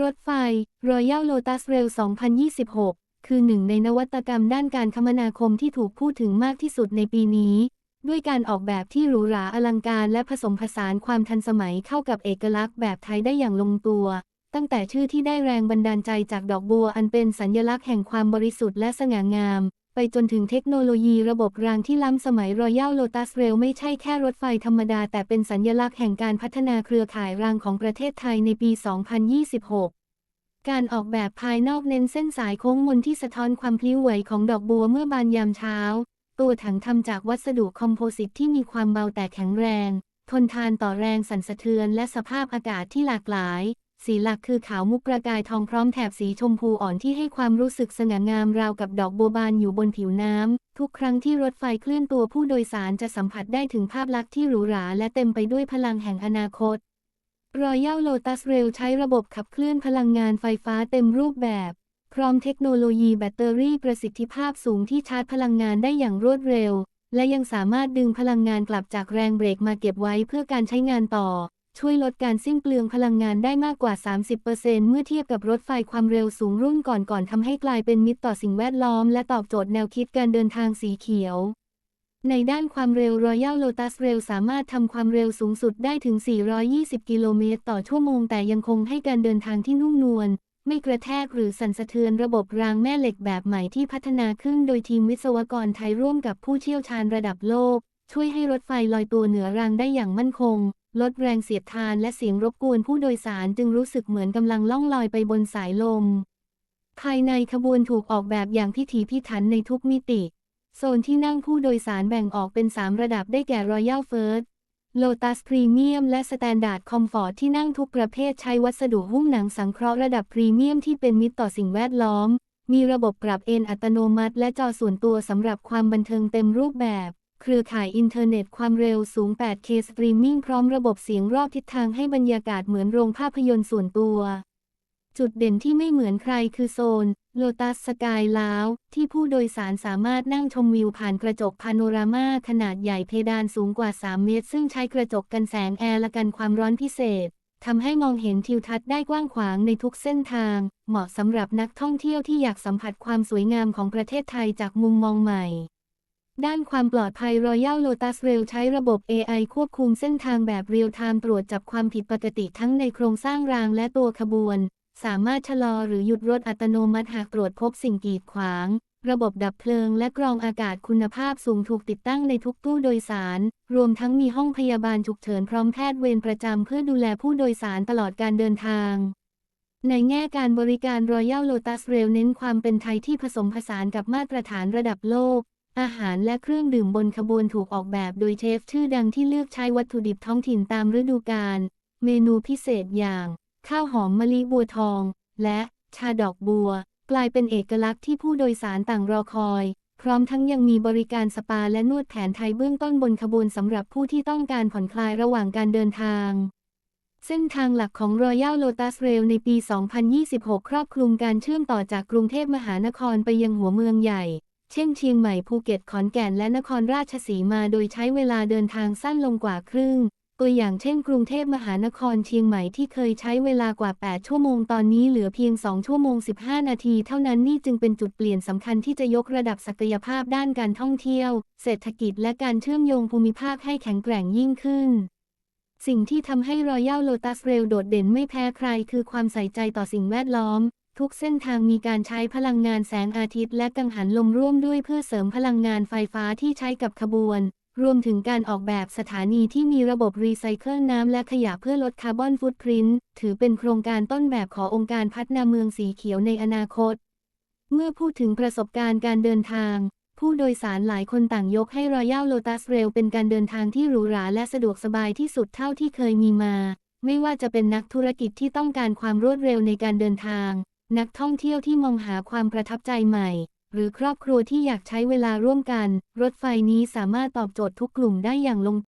รถไฟ Royal Lotus Rail 2026 คือหนึ่งในนวัตกรรมด้านการคมนาคมที่ถูกพูดถึงมากที่สุดในปีนี้ ด้วยการออกแบบที่หรูหราอลังการและผสมผสานความทันสมัยเข้ากับเอกลักษณ์แบบไทยได้อย่างลงตัว ตั้งแต่ชื่อที่ได้แรงบันดาลใจจากดอกบัวอันเป็นสัญลักษณ์แห่งความบริสุทธิ์และสง่างาม ไปจนถึงเทคโนโลยีระบบรางที่ล้ำสมัย Royal Lotus Rail ไม่ใช่แค่รถไฟธรรมดา แต่เป็นสัญลักษณ์แห่งการพัฒนาเครือข่ายรางของประเทศไทยในปี 2026การออกแบบภายนอกเน้นเส้นสายโค้งมนที่สะท้อนความพลิ้วไหวของดอกบัวเมื่อบานยามเช้า ตัวถังทำจากวัสดุคอมโพสิตที่มีความเบาแต่แข็งแรง ทนทานต่อแรงสั่นสะเทือนและสภาพอากาศที่หลากหลาย สีหลักคือขาวมุกประกายทองพร้อมแถบสีชมพูอ่อนที่ให้ความรู้สึกสง่างามราวกับดอกโบวบานอยู่บนผิวน้ำ ทุกครั้งที่รถไฟเคลื่อนตัวผู้โดยสารจะสัมผัสได้ถึงภาพลักษณ์ที่หรูหราและเต็มไปด้วยพลังแห่งอนาคต Royal Lotus Rail ใช้ระบบขับเคลื่อนพลังงานไฟฟ้าเต็มรูปแบบ พร้อมเทคโนโลยีแบตเตอรี่ประสิทธิภาพสูงที่ชาร์จพลังงานได้อย่างรวดเร็ว และยังสามารถดึงพลังงานกลับจากแรงเบรกมาเก็บไว้เพื่อการใช้งานต่อ ช่วยลดการสิ้นเปลืองพลังงานได้มากกว่า 30%เมื่อเทียบกับรถไฟความเร็วสูงรุ่นก่อนๆทำให้กลายเป็นมิตรต่อสิ่งแวดล้อม และตอบโจทย์แนวคิดการเดินทางสีเขียว ในด้านความเร็ว Royal Lotus Rail สามารถทำความเร็วสูงสุดได้ถึง 420 กิโลเมตรต่อชั่วโมง แต่ยังคงให้การเดินทางที่นุ่มนวลไม่กระแทกหรือสั่นสะเทือนระบบรางแม่เหล็กแบบใหม่ที่พัฒนาขึ้นโดยทีมวิศวกรไทยร่วมกับผู้เชี่ยวชาญระดับโลก ช่วยให้รถไฟลอยตัวเหนือรางได้อย่างมั่นคง ลดแรงเสียดทานและเสียงรบกวนผู้โดยสารจึงรู้สึกเหมือนกำลังล่องลอยไปบนสายลม ภายในขบวนถูกออกแบบอย่างพิถีพิถันในทุกมิติ โซนที่นั่งผู้โดยสารแบ่งออกเป็น 3 ระดับได้แก่ Royal First Lotus Premium และ Standard Comfort ที่นั่งทุกประเภทใช้วัสดุหุ้มหนังสังเคราะห์ระดับพรีเมียมที่เป็นมิตรต่อสิ่งแวดล้อม มีระบบปรับเอนอัตโนมัติ และจอส่วนตัวสำหรับความบันเทิงเต็มรูปแบบ เครือข่ายอินเทอร์เน็ตความเร็วสูง 8K สตรีมมิ่งพร้อมระบบเสียงรอบทิศทางให้บรรยากาศเหมือนโรงภาพยนตร์ส่วนตัว จุดเด่นที่ไม่เหมือนใครคือโซน Lotus Sky l o u ที่ผู้โดยสารสามารถนั่งชมวิวผ่านกระจกพาโนรามาขนาดใหญ่เพดานสูงกว่า 3 เมตร ซึ่งใช้กระจกกันแสงแอร์และกันความร้อนพิเศษทำให้มองเห็นทิวทัศน์ได้กว้างขวางในทุกเส้นทาง เหมาะสำหรับนักท่องเที่ยวที่อยากสัมผัสความสวยงามของประเทศไทยจากมุมมองใหม่ ด้านความปลอดภัย Royal Lotus Rail ใช้ระบบ AI ควบคุมเส้นทางแบบเรียลไทม์ตรวจจับความผิดปกติทั้งในโครงสร้างรางและตัวขบวน สามารถชะลอหรือหยุดรถอัตโนมัติหากตรวจพบสิ่งกีดขวาง ระบบดับเพลิงและกรองอากาศคุณภาพสูงถูกติดตั้งในทุกตู้โดยสาร รวมทั้งมีห้องพยาบาลฉุกเฉินพร้อมแพทย์เวรประจำเพื่อดูแลผู้โดยสารตลอดการเดินทางในแง่การบริการ Royal Lotus Rail เน้นความเป็นไทยที่ผสมผสานกับมาตรฐานระดับโลก อาหารและเครื่องดื่มบนขบวนถูกออกแบบโดยเชฟชื่อดังที่เลือกใช้วัตถุดิบท้องถิ่นตามฤดูกาล เมนูพิเศษอย่าง ข้าวหอมมะลิบัวทอง และชาดอกบัว กลายเป็นเอกลักษณ์ที่ผู้โดยสารต่างรอคอย พร้อมทั้งยังมีบริการสปาและนวดแผนไทยเบื้องต้นบนขบวนสำหรับผู้ที่ต้องการผ่อนคลายระหว่างการเดินทางเส้นทางหลักของ Royal Lotus Rail ในปี 2026 ครอบคลุมการเชื่อมต่อจากกรุงเทพมหานครไปยังหัวเมืองใหญ่ เช่นเชียงใหม่ภูเก็ตขอนแก่นและนครราชสีมาโดยใช้เวลาเดินทางสั้นลงกว่าครึ่ง ตัวอย่างเช่นกรุงเทพมหานครเชียงใหม่ที่เคยใช้เวลากว่า 8 ชั่วโมงตอนนี้เหลือเพียง 2 ชั่วโมง 15 นาทีเท่านั้นนี่จึงเป็นจุดเปลี่ยนสำคัญที่จะยกระดับศักยภาพด้านการท่องเที่ยว เศรษฐกิจและการเชื่อมโยงภูมิภาคให้แข็งแกร่งยิ่งขึ้นสิ่งที่ทำให้ Royal Lotus Rail โดดเด่นไม่แพ้ใครคือความใส่ใจต่อสิ่งแวดล้อม ทุกเส้นทางมีการใช้พลังงานแสงอาทิตย์และกังหันลมร่วมด้วยเพื่อเสริมพลังงานไฟฟ้าที่ใช้กับขบวน รวมถึงการออกแบบสถานีที่มีระบบรีไซเคิลน้ำและขยะเพื่อลดคาร์บอนฟุตพริ้นท์ถือเป็นโครงการต้นแบบขององค์การพัฒนาเมืองสีเขียวในอนาคต เมื่อพูดถึงประสบการณ์การเดินทาง ผู้โดยสารหลายคนต่างยกให้ Royal Lotus Rail เป็นการเดินทางที่หรูหราและสะดวกสบายที่สุดเท่าที่เคยมีมา ไม่ว่าจะเป็นนักธุรกิจที่ต้องการความรวดเร็วในการเดินทาง นักท่องเที่ยวที่มองหาความประทับใจใหม่ หรือครอบครัวที่อยากใช้เวลาร่วมกัน รถไฟนี้สามารถตอบโจทย์ทุกกลุ่มได้อย่างลง